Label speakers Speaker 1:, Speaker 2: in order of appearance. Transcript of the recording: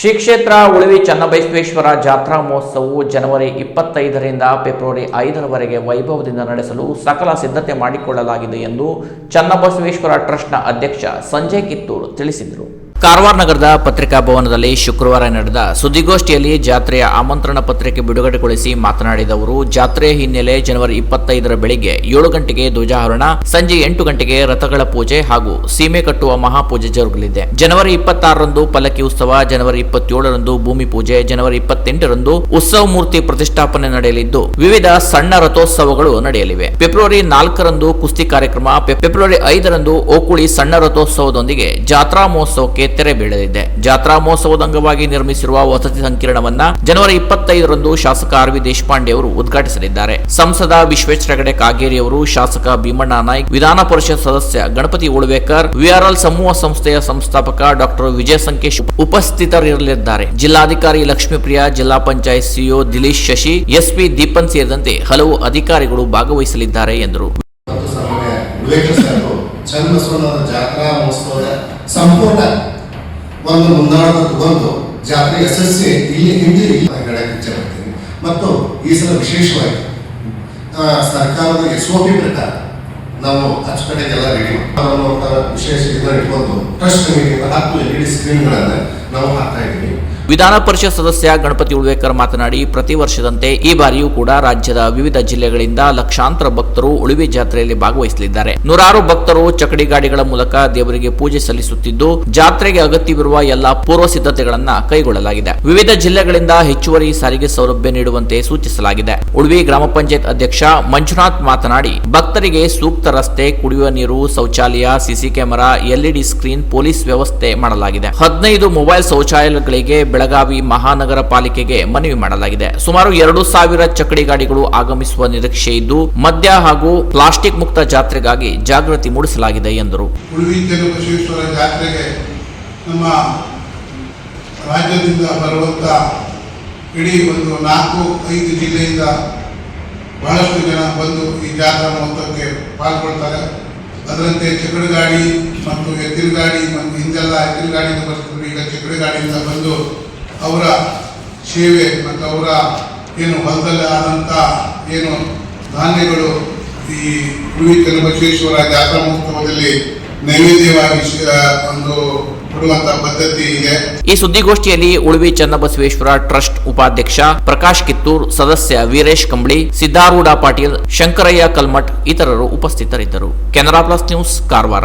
Speaker 1: ಶ್ರೀ ಕ್ಷೇತ್ರ ಉಳಿವಿ, ಚನ್ನಬಸವೇಶ್ವರ ಜಾತ್ರಾ ಮಹೋತ್ಸವವು ಜನವರಿ ಇಪ್ಪತ್ತೈದರಿಂದ ಫೆಬ್ರವರಿ ಐದರವರೆಗೆ ವೈಭವದಿಂದ ನಡೆಸಲು ಸಕಲ ಸಿದ್ಧತೆ ಮಾಡಿಕೊಳ್ಳಲಾಗಿದೆ ಎಂದು ಚನ್ನಬಸವೇಶ್ವರ ಟ್ರಸ್ಟ್ನ ಅಧ್ಯಕ್ಷ ಸಂಜಯ್ ಕಿತ್ತೂರು ತಿಳಿಸಿದರು. ಕಾರವಾರ ನಗರದ ಪತ್ರಿಕಾ ಭವನದಲ್ಲಿ ಶುಕ್ರವಾರ ನಡೆದ ಸುದ್ದಿಗೋಷ್ಠಿಯಲ್ಲಿ ಜಾತ್ರೆಯ ಆಮಂತ್ರಣ ಪತ್ರಿಕೆ ಬಿಡುಗಡೆಗೊಳಿಸಿ ಮಾತನಾಡಿದ ಅವರು, ಜಾತ್ರೆಯ ಹಿನ್ನೆಲೆ ಜನವರಿ ಇಪ್ಪತ್ತೈದರ ಬೆಳಿಗ್ಗೆ ಏಳು ಗಂಟೆಗೆ ಧ್ವಜಾರೋಹಣ, ಸಂಜೆ ಎಂಟು ಗಂಟೆಗೆ ರಥಗಳ ಪೂಜೆ ಹಾಗೂ ಸೀಮೆ ಕಟ್ಟುವ ಮಹಾಪೂಜೆ ಜರುಗಲಿದೆ. ಜನವರಿ ಇಪ್ಪತ್ತಾರರಂದು ಪಲ್ಲಕ್ಕಿ ಉತ್ಸವ, ಜನವರಿ ಇಪ್ಪತ್ತೇಳರಂದು ಭೂಮಿ ಪೂಜೆ, ಜನವರಿ ಇಪ್ಪತ್ತೆಂಟರಂದು ಉತ್ಸವ ಮೂರ್ತಿ ಪ್ರತಿಷ್ಠಾಪನೆ ನಡೆಯಲಿದ್ದು, ವಿವಿಧ ಸಣ್ಣ ರಥೋತ್ಸವಗಳು ನಡೆಯಲಿವೆ. ಫೆಬ್ರವರಿ ನಾಲ್ಕರಂದು ಕುಸ್ತಿ ಕಾರ್ಯಕ್ರಮ ಫೆಬ್ರವರಿ ಐದರಂದು ಓಕುಳಿ ಸಣ್ಣ ರಥೋತ್ಸವದೊಂದಿಗೆ ಜಾತ್ರಾ ಮಹೋತ್ಸವಕ್ಕೆ ತೆರೆ ಬೀಳಲಿದೆ. ಜಾತ್ರಾ ಮಹೋತ್ಸವದ ಅಂಗವಾಗಿ ನಿರ್ಮಿಸಿರುವ ವಸತಿ ಸಂಕೀರ್ಣವನ್ನ ಜನವರಿ ಇಪ್ಪತ್ತೈದರಂದು ಶಾಸಕ ಆರ್ ವಿ ದೇಶಪಾಂಡೆ ಅವರು ಉದ್ಘಾಟಿಸಲಿದ್ದಾರೆ. ಸಂಸದ ವಿಶ್ವೇಶ್ವರ ಹೆಗಡೆ ಕಾಗೇರಿ ಅವರು ಶಾಸಕ ಭೀಮಣ್ಣ ನಾಯ್ಕ್, ವಿಧಾನ ಪರಿಷತ್ ಸದಸ್ಯ ಗಣಪತಿ ಉಳ್ವೇಕರ್ ವಿಆರ್ಎಲ್ ಸಮೂಹ ಸಂಸ್ಥೆಯ ಸಂಸ್ಥಾಪಕ ಡಾಕ್ಟರ್ ವಿಜಯ ಸಂಕೇಶ್ ಉಪಸ್ಥಿತರಿರಲಿದ್ದಾರೆ. ಜಿಲ್ಲಾಧಿಕಾರಿ ಲಕ್ಷ್ಮೀಪ್ರಿಯಾ, ಜಿಲ್ಲಾ ಪಂಚಾಯತ್ ಸಿಇಒ ದಿಲೀಶ್ ಶಶಿ, ಎಸ್ಪಿ ದೀಪನ್ ಸೇರಿದಂತೆ ಹಲವು ಅಧಿಕಾರಿಗಳು ಭಾಗವಹಿಸಲಿದ್ದಾರೆ ಎಂದರು.
Speaker 2: ಸಂಪೂರ್ಣ ಒಂದು ಮುಂದಾಳದ ಬಂದು ಜಾತ್ರೆ ಯಶಸ್ವಿ ಇಲ್ಲಿ ಹಿಂದೆ ಇಚ್ಛೆ ಮಾಡ್ತೀನಿ ಮತ್ತು ಈ ಸಲ ವಿಶೇಷವಾಗಿ ಸರ್ಕಾರದ ಎಸ್ ಒ ಪಿ ಪ್ರಕಾರ ನಾವು ಅಚ್ಚುಕಡೆಗೆಲ್ಲ ರೆಡಿ ವಿಶೇಷ ಇದನ್ನ ಇಟ್ಕೊಂಡು ಟ್ರಸ್ಟ್ ಕಮಿಟಿಯಿಂದ ಹತ್ತು ಎಲ್ ಇ ಡಿ ಸ್ಕ್ರೀನ್ಗಳನ್ನು ನಾವು ಹಾಕ್ತಾ ಇದ್ದೀವಿ.
Speaker 1: ವಿಧಾನ ಪರಿಷತ್ ಸದಸ್ಯ ಗಣಪತಿ ಉಳ್ವೇಕರ್ ಮಾತನಾಡಿ, ಪ್ರತಿ ವರ್ಷದಂತೆ ಈ ಬಾರಿಯೂ ಕೂಡ ರಾಜ್ಯದ ವಿವಿಧ ಜಿಲ್ಲೆಗಳಿಂದ ಲಕ್ಷಾಂತರ ಭಕ್ತರು ಉಳಿವೆ ಜಾತ್ರೆಯಲ್ಲಿ ಭಾಗವಹಿಸಲಿದ್ದಾರೆ. ನೂರಾರು ಭಕ್ತರು ಚಕಡಿ ಗಾಡಿಗಳ ಮೂಲಕ ದೇವರಿಗೆ ಪೂಜೆ ಸಲ್ಲಿಸುತ್ತಿದ್ದು, ಜಾತ್ರೆಗೆ ಅಗತ್ಯವಿರುವ ಎಲ್ಲ ಪೂರ್ವ ಸಿದ್ಧತೆಗಳನ್ನ ಕೈಗೊಳ್ಳಲಾಗಿದೆ. ವಿವಿಧ ಜಿಲ್ಲೆಗಳಿಂದ ಹೆಚ್ಚುವರಿ ಸಾರಿಗೆ ಸೌಲಭ್ಯ ನೀಡುವಂತೆ ಸೂಚಿಸಲಾಗಿದೆ. ಉಳ್ವಿ ಗ್ರಾಮ ಪಂಚಾಯತ್ ಅಧ್ಯಕ್ಷ ಮಂಜುನಾಥ್ ಮಾತನಾಡಿ, ಭಕ್ತರಿಗೆ ಸೂಕ್ತ ರಸ್ತೆ, ಕುಡಿಯುವ ನೀರು, ಶೌಚಾಲಯ, CC camera, LED screen, police ವ್ಯವಸ್ಥೆ ಮಾಡಲಾಗಿದೆ. ಹದಿನೈದು ಮೊಬೈಲ್ ಶೌಚಾಲಯಗಳಿಗೆ ಬೆಳಗಾವಿ ಮಹಾನಗರ ಪಾಲಿಕೆಗೆ ಮನವಿ ಮಾಡಲಾಗಿದೆ. ಸುಮಾರು ಎರಡು ಸಾವಿರ ಚಕಡಿ ಗಾಡಿಗಳು ಆಗಮಿಸುವ ನಿರೀಕ್ಷೆ ಇದ್ದು, ಮದ್ಯ ಹಾಗೂ ಪ್ಲಾಸ್ಟಿಕ್ ಮುಕ್ತ ಜಾತ್ರೆಗಾಗಿ ಜಾಗೃತಿ ಮೂಡಿಸಲಾಗಿದೆ ಎಂದರು.
Speaker 3: ಜಾತ್ರೆಗೆ ನಮ್ಮ ರಾಜ್ಯದಿಂದ ಬರುವಂಥ ಇಡೀ ಒಂದು ನಾಲ್ಕು, ಐದು ಜಿಲ್ಲೆಯಿಂದ ಬಹಳಷ್ಟು ಜನ ಬಂದು ಈ ಜಾತ್ರಾ ಮಹೋತ್ಸವಕ್ಕೆ ಪಾಲ್ಗೊಳ್ತಾರೆ. ಅದರಂತೆ ಗಾಡಿ ಮತ್ತು ಎತ್ತಿನ ಗಾಡಿ ಮತ್ತು ಹಿಂದೆಲ್ಲ ಎತ್ತಿನ ಗಾಡಿಯಿಂದ ಬರ್ತಿದ್ರು ಈಗ ಗಾಡಿಯಿಂದ ಬಂದು ಅವರ ಸೇವೆ ಮತ್ತು ಅವರ ಏನು ಹೊಲದಲ್ಲಿ ಆದಂಥ ಏನು ಧಾನ್ಯಗಳು ಈ ಉಳುವಿ ಚೆನ್ನಬಸವೇಶ್ವರ ಜಾತ್ರಾ ಮಹೋತ್ಸವದಲ್ಲಿ ನೈವೇದ್ಯವಾಗಿ ಒಂದು
Speaker 1: ಈ ಸುದ್ದಿಗೋಷ್ಠಿಯಲ್ಲಿ ಉಳುವಿ ಚನ್ನಬಸವೇಶ್ವರ ಟ್ರಸ್ಟ್ ಉಪಾಧ್ಯಕ್ಷ ಪ್ರಕಾಶ್ ಕಿತ್ತೂರ್, ಸದಸ್ಯ ವೀರೇಶ್ ಕಂಬಳಿ ಸಿದ್ದಾರೂಢ ಪಾಟೀಲ್, ಶಂಕರಯ್ಯ ಕಲ್ಮಠ್ ಇತರರು ಉಪಸ್ಥಿತರಿದ್ದರು. Canara plus news, Karwar.